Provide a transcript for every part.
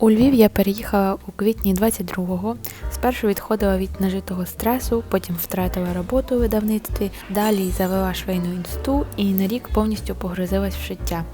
У Львів я переїхала у квітні 22-го. Спершу відходила від нажитого стресу, потім втратила роботу у видавництві, далі завела швейну інсту і на рік повністю погрузилась в життя,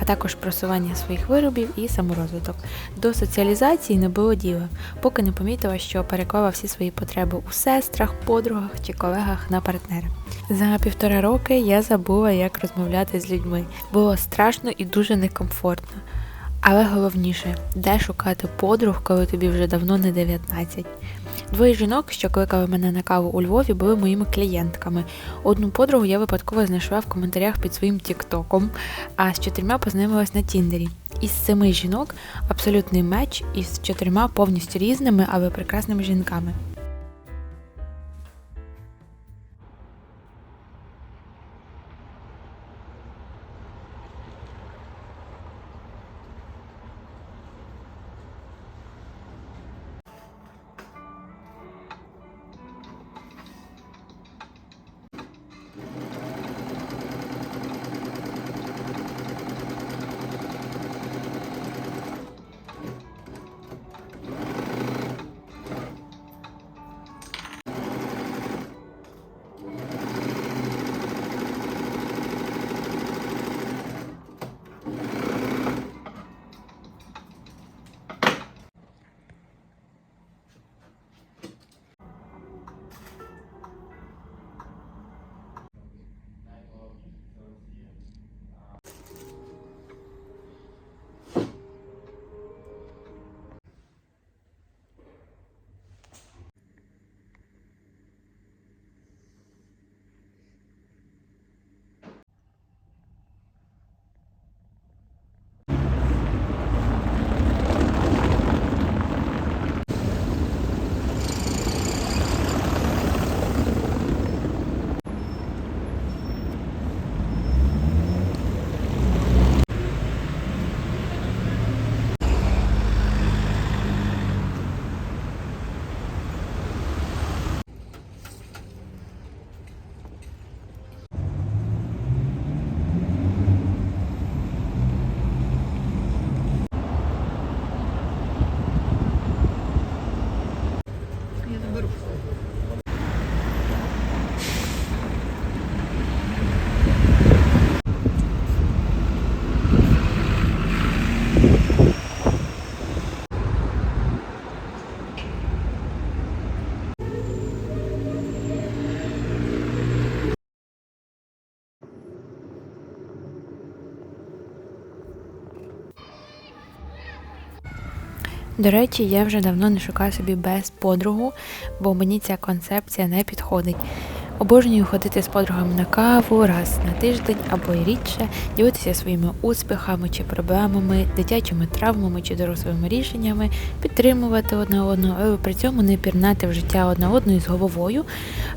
а також просування своїх виробів і саморозвиток. До соціалізації не було діла, поки не помітила, що переклала всі свої потреби у сестрах, подругах чи колегах на партнера. За півтора роки я забула, як розмовляти з людьми. Було страшно і дуже некомфортно. Але головніше, де шукати подруг, коли тобі вже давно не 19. Двоє жінок, що кликали мене на каву у Львові, були моїми клієнтками. Одну подругу я випадково знайшла в коментарях під своїм тіктоком, а з чотирма познайомилась на Тіндері. Із семи жінок абсолютний меч із чотирма повністю різними, але прекрасними жінками. До речі, я вже давно не шукаю собі без подругу, бо мені ця концепція не підходить. Обожнюю ходити з подругами на каву раз на тиждень або й рідше, ділитися своїми успіхами чи проблемами, дитячими травмами чи дорослими рішеннями, підтримувати одне одного, але при цьому не пірнати в життя одне одної з головою,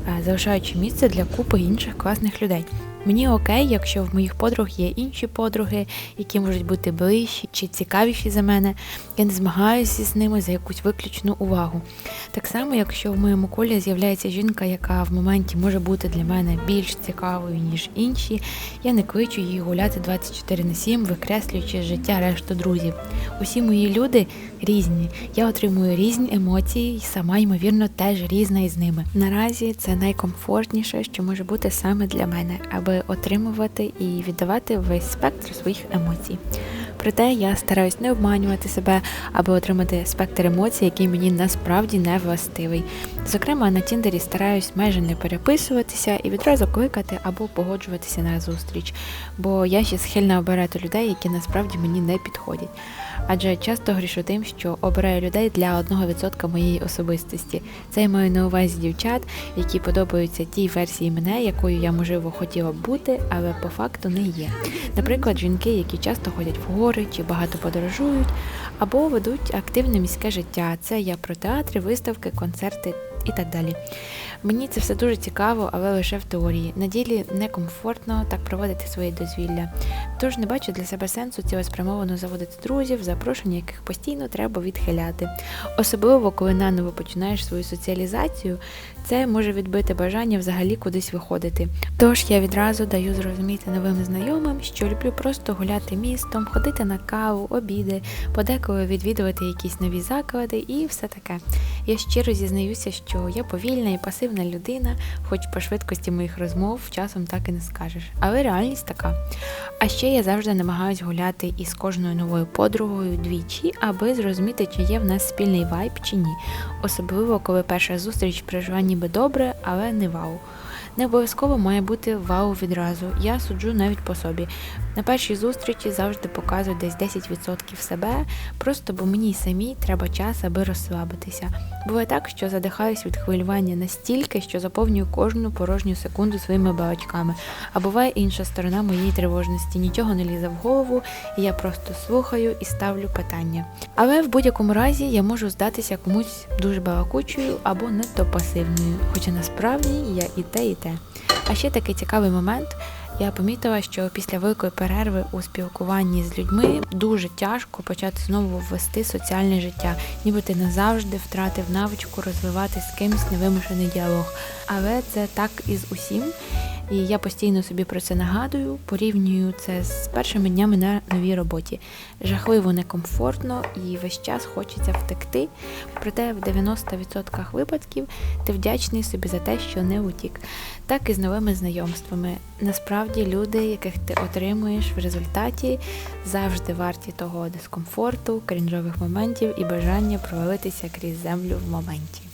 е, залишаючи місце для купи інших класних людей. Мені окей, якщо в моїх подруг є інші подруги, які можуть бути ближчі чи цікавіші за мене. Я не змагаюся з ними за якусь виключну увагу. Так само, якщо в моєму колі з'являється жінка, яка в моменті може бути для мене більш цікавою, ніж інші, я не кличу її гуляти 24 на 7, викреслюючи з життя решту друзів. Усі мої люди різні. Я отримую різні емоції і сама, ймовірно, теж різна із ними. Наразі це найкомфортніше, що може бути саме для мене, аби отримувати і віддавати весь спектр своїх емоцій. Проте я стараюсь не обманювати себе, аби отримати спектр емоцій, який мені насправді не властивий. Зокрема, на Тіндері стараюсь майже не переписуватися і відразу кликати або погоджуватися на зустріч, бо я ще схильна обирати людей, які насправді мені не підходять. Адже часто грішу тим, що обираю людей для 1% моєї особистості. Це я маю на увазі дівчат, які подобаються тій версії мене, якою я можливо хотіла б бути, але по факту не є. Наприклад, жінки, які часто ходять в гори чи багато подорожують, або ведуть активне міське життя. Це я про театри, виставки, концерти і так далі. Мені це все дуже цікаво, але лише в теорії. На ділі некомфортно так проводити своє дозвілля. Тож не бачу для себе сенсу цілеспрямовано заводити друзів, запрошення яких постійно треба відхиляти. Особливо, коли наново починаєш свою соціалізацію, це може відбити бажання взагалі кудись виходити. Тож я відразу даю зрозуміти новим знайомим, що люблю просто гуляти містом, ходити на каву, обіди, подеколи відвідувати якісь нові заклади і все таке. Я щиро зізнаюся, що я повільна і пасивна людина, хоч по швидкості моїх розмов часом так і не скажеш. Але реальність така. А ще я завжди намагаюсь гуляти із кожною новою подругою двічі, аби зрозуміти, чи є в нас спільний вайб чи ні. Особливо, коли перша зустріч проживає ніби добре, але не вау. Не обов'язково має бути вау відразу. Я суджу навіть по собі. На першій зустрічі завжди показую десь 10% себе, просто бо мені самій треба час, аби розслабитися. Буває так, що задихаюсь від хвилювання настільки, що заповнюю кожну порожню секунду своїми балачками. А буває інша сторона моєї тривожності. Нічого не лізе в голову, і я просто слухаю і ставлю питання. Але в будь-якому разі я можу здатися комусь дуже балакучою або надто пасивною, хоча насправді я і те, і те. А ще такий цікавий момент. Я помітила, що після великої перерви у спілкуванні з людьми дуже тяжко почати знову ввести соціальне життя, ніби ти назавжди втратив навичку розвивати з кимось невимушений діалог. Але це так із усім. І я постійно собі про це нагадую, порівнюю це з першими днями на новій роботі. Жахливо некомфортно і весь час хочеться втекти. Проте в 90% випадків ти вдячний собі за те, що не утік. Так і з новими знайомствами. Насправді люди, яких ти отримуєш в результаті, завжди варті того дискомфорту, крінжових моментів і бажання провалитися крізь землю в моменті.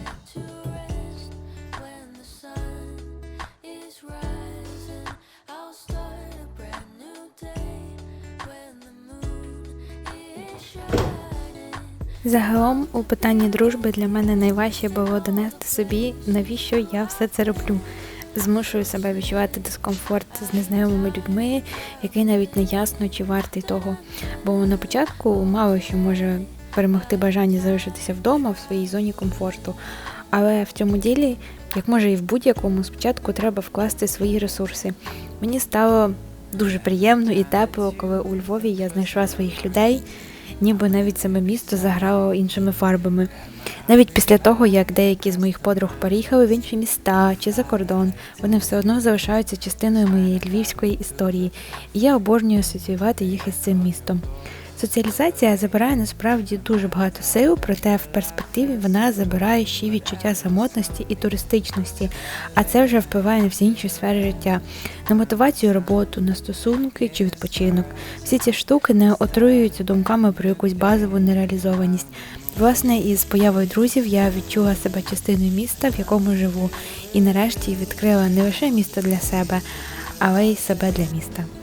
Загалом у питанні дружби для мене найважче було донести собі, навіщо я все це роблю. Змушую себе відчувати дискомфорт з незнайомими людьми, який навіть не ясно, чи вартий того. Бо на початку мало що може перемогти бажання залишитися вдома в своїй зоні комфорту. Але в цьому ділі, як може і в будь-якому, спочатку треба вкласти свої ресурси. Мені стало дуже приємно і тепло, коли у Львові я знайшла своїх людей, ніби навіть саме місто заграло іншими фарбами. Навіть після того, як деякі з моїх подруг переїхали в інші міста чи за кордон, вони все одно залишаються частиною моєї львівської історії, і я обожнюю асоціювати їх із цим містом. Соціалізація забирає насправді дуже багато сил, проте в перспективі вона забирає ще відчуття самотності і туристичності, а це вже впливає на всі інші сфери життя, на мотивацію роботу, на стосунки чи відпочинок. Всі ці штуки не отруюються думками про якусь базову нереалізованість. Власне, із появою друзів я відчула себе частиною міста, в якому живу, і нарешті відкрила не лише місто для себе, але й себе для міста.